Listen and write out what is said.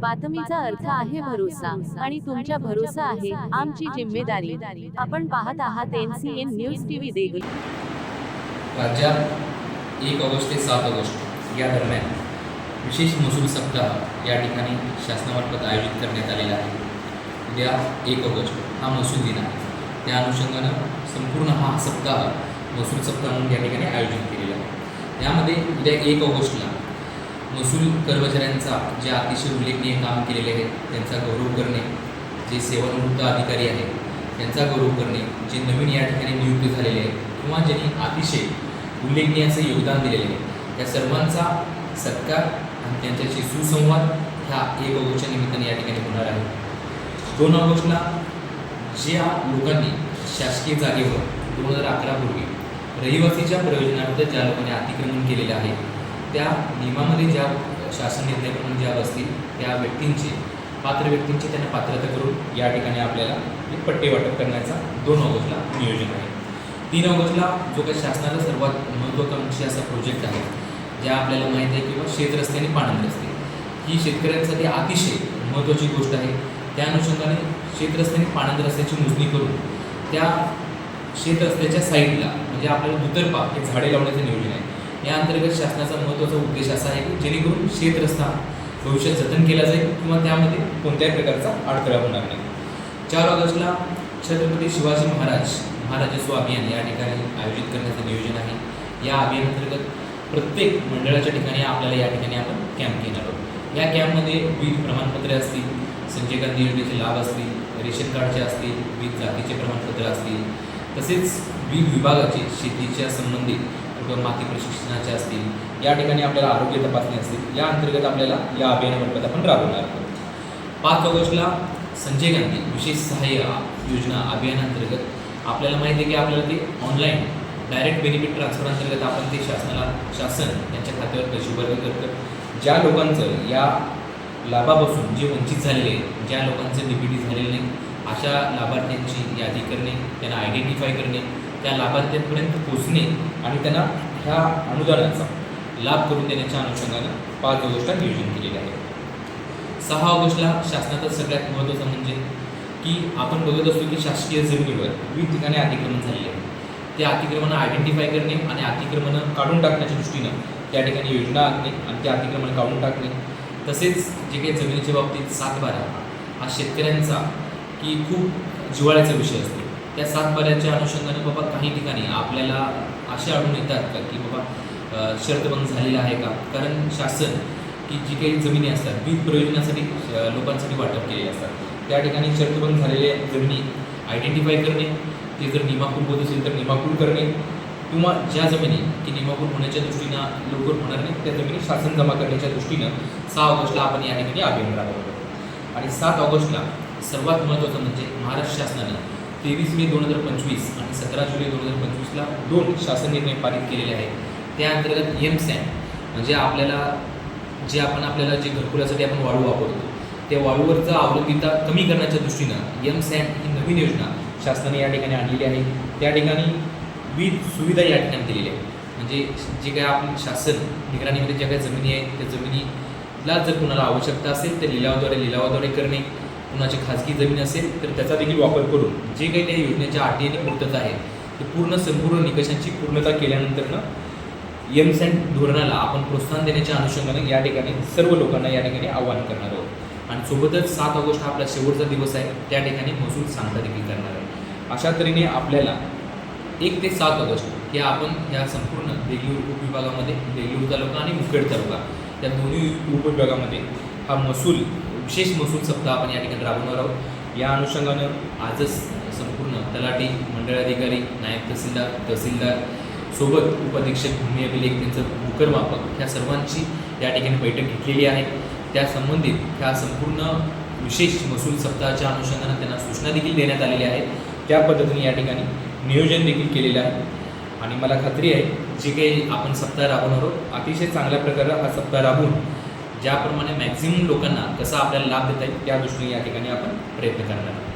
बातमीचा अर्थ आहे भरोसा आणि तुमच्या भरोसा आहे आमची जिम्मेदारी. आपण पाहत आहात एनसीएन न्यूज टीव्ही देगलूर राज्यात एक ऑगस्ट ते सात ऑगस्ट या दरम्यान विशेष महसूल सप्ताह या ठिकाणी शासनामार्फत आयोजित करण्यात आलेला आहे. उद्या एक ऑगस्ट हा महसूल दिन आहे. त्या अनुषंगानं संपूर्ण हा सप्ताह महसूल सप्ताह म्हणून या ठिकाणी आयोजित केलेला आहे. यामध्ये उद्या एक ऑगस्टला महसूल कर्मचाऱ्यांचा जे अतिशय उल्लेखनीय काम केलेले आहे त्यांचा गौरव करणे जे सेवानिवृत्त अधिकारी आहेत त्यांचा गौरव करणे जे नवीन या ठिकाणी नियुक्त झालेले आहेत किंवा ज्यांनी अतिशय उल्लेखनीय असं योगदान दिलेले आहे त्या सर्वांचा सत्कार आणि त्यांच्याशी सुसंवाद ह्या एक ऑगस्टच्या निमित्ताने या ठिकाणी होणार आहे. दोन ऑगस्टला ज्या लोकांनी शासकीय जागेवर दोन हजार अकरापूर्वी रहिवासीच्या प्रयोजनार्थ ज्या लोकांनी अतिक्रमण केलेलं आहे त्या नियमामध्ये ज्या शासन निर्णयाप्रमाणे ज्या असतील त्या व्यक्तींची पात्र व्यक्तींची त्यांना पात्रता करून या ठिकाणी आपल्याला एक पट्टे वाटप करण्याचा दोन ऑगस्टला नियोजन आहे. तीन ऑगस्टला जो काही शासनाचा सर्वात महत्त्वाकांक्षी असा प्रोजेक्ट आहे ज्या आपल्याला माहीत आहे किंवा शेतरस्ते आणि पाणंद रस्ते. ही शेतकऱ्यांसाठी अतिशय महत्त्वाची गोष्ट आहे. त्या अनुषंगाने शेतरस्ते आणि पाणंद रस्त्याची मोजणी करून त्या शेतरस्त्याच्या साईडला म्हणजे आपल्याला दुतर्फा हे झाडे लावण्याचं नियोजन आहे. या अंतर्गत शासनाचा महत्त्वाचा उद्देश असा आहे की जेणेकरून शेतरस्ता भविष्यात जतन केला जाईल किंवा त्यामध्ये कोणत्याही प्रकारचा अडथळा होणार नाही. चार ऑगस्टला छत्रपती शिवाजी महाराज महाराजस्व अभियान या ठिकाणी आयोजित करण्याचं नियोजन आहे. या अभियानांतर्गत प्रत्येक मंडळाच्या ठिकाणी आपल्याला या ठिकाणी आपण कॅम्प घेणार आहोत. या कॅम्पमध्ये विविध प्रमाणपत्रे असतील संजय गांधी योजनेचे लाभ असतील रेशन कार्डचे असतील विविध जातीचे प्रमाणपत्र असतील तसेच विविध विभागाचे शेतीच्या संबंधित किंवा माती प्रशिक्षणाचे असतील या ठिकाणी आपल्याला आरोग्य तपासणी असतील या अंतर्गत आपल्याला या अभियानामार्फत आपण राबवणार आहोत. पाच ऑगस्टला संजय गांधी विशेष सहाय्य योजना अभियानांतर्गत आपल्याला माहिती आहे की आपल्याला ते ऑनलाईन डायरेक्ट बेनिफिट ट्रान्सफर अंतर्गत आपण ते शासनाला शासन त्यांच्या खात्यावर पैसे वर्ग करतं. ज्या लोकांचं या लाभापासून जे वंचित झालेले आहेत ज्या लोकांचं डी झालेले नाही अशा लाभार्थ्यांची यादी करणे त्यांना आयडेंटिफाय करणे त्या लाभार्थ्यांपर्यंत पोचणे आणि त्यांना ह्या अनुदानाचा लाभ करून देण्याच्या अनुषंगानं पाच ऑगस्टला नियोजन केलेले आहे. सहा ऑगस्टला शासनाचा सगळ्यात महत्त्वाचं म्हणजे की आपण बघत असतो की शासकीय जमिनीवर विविध ठिकाणी अतिक्रमण झालेले आहे ते अतिक्रमणं आयडेंटिफाय करणे आणि अतिक्रमणं काढून टाकण्याच्या दृष्टीनं त्या ठिकाणी योजना आखणे आणि ते अतिक्रमण काढून टाकणे. तसेच जे काही जमिनीच्या बाबतीत सातबारा हा शेतकऱ्यांचा की खूप जिवाळ्याचा विषय असतो. त्या सातबाऱ्याच्या अनुषंगाने बाबा काही ठिकाणी आपल्याला असे आढळून येतात का की बाबा शर्तभंग झालेला आहे का? कारण शासन की जी काही जमिनी असतात विविध प्रयोजनासाठी लोकांसाठी वाटप केलेले असतात. त्या ठिकाणी शर्तभंग झालेल्या जमिनी आयडेंटिफाय करणे ते जर निमाकूल होत असेल तर निमाकूल करणे किंवा ज्या जमिनी की निमाकूल होण्याच्या दृष्टीनं लवकर होणार नाही त्या जमिनी शासन जमा करण्याच्या दृष्टीनं सहा ऑगस्टला आपण या ठिकाणी अभियान राबवतो. आणि सात ऑगस्टला सर्वात महत्त्वाचं म्हणजे महाराष्ट्र शासनानं तेवीस मे दोन हजार पंचवीस आणि सतरा जुलै दोन हजार पंचवीसला दोन शासन निर्णय पारित केलेले आहेत. त्या अंतर्गत एम सॅन म्हणजे आपल्याला जे आपण आपल्याला जे घरकुलासाठी आपण वाळू वापरतो त्या वाळूवरचा अवलंबिता कमी करण्याच्या दृष्टीनं एम सॅन ही नवीन योजना शासनाने या ठिकाणी आणलेली आहे. त्या ठिकाणी विविध सुविधा या ठिकाणी दिलेल्या आहेत. म्हणजे जे काय आपण शासन निगराणीमध्ये ज्या काही जमिनी आहेत त्या जमिनीला जर कुणाला आवश्यकता असेल तर लिलावाद्वारे लिलावाद्वारे करणे कुणाची खाजगी जमीन असेल तर त्याचा देखील वापर करून जे काही त्या योजनेच्या अटी आणि पूर्तता आहेत ते पूर्ण संपूर्ण निकषांची पूर्णता केल्यानंतरनं एम सँड धोरणाला आपण प्रोत्साहन देण्याच्या अनुषंगाने या ठिकाणी सर्व लोकांना या ठिकाणी आवाहन करणार आहोत. आणि सोबतच सात ऑगस्ट हा आपला शेवटचा दिवस आहे त्या ठिकाणी महसूल सांगता देखील करणार आहे. अशा तऱ्हेने आपल्याला एक ते सात ऑगस्ट हे आपण या संपूर्ण देगलूर उपविभागामध्ये देगलूर तालुका आणि मुखेड तालुका या दोन्ही उपविभागामध्ये हा महसूल विशेष महसूल सप्ताह आपण या ठिकाणी राबवणार आहोत. या अनुषंगानं आजच संपूर्ण तलाठी मंडळाधिकारी नायब तहसीलदार तहसीलदार सोबत उपाधीक्षक भूमी अभिलेख त्यांचं भूकरमापक ह्या सर्वांची या ठिकाणी बैठक घेतलेली आहे. त्या संबंधित ह्या संपूर्ण विशेष महसूल सप्ताहाच्या अनुषंगानं त्यांना सूचना देखील देण्यात आलेल्या आहेत त्या पद्धतीने या ठिकाणी नियोजन देखील केलेलं आहे. आणि मला खात्री आहे जे काही आपण सप्ताह राबवणार आहोत अतिशय चांगल्या प्रकारे हा सप्ताह राबवून ज्याप्रमाणे मॅक्झिमम लोकांना कसा आपल्याला लाभ देता येईल त्या दृष्टीने या ठिकाणी आपण प्रयत्न करणार आहोत.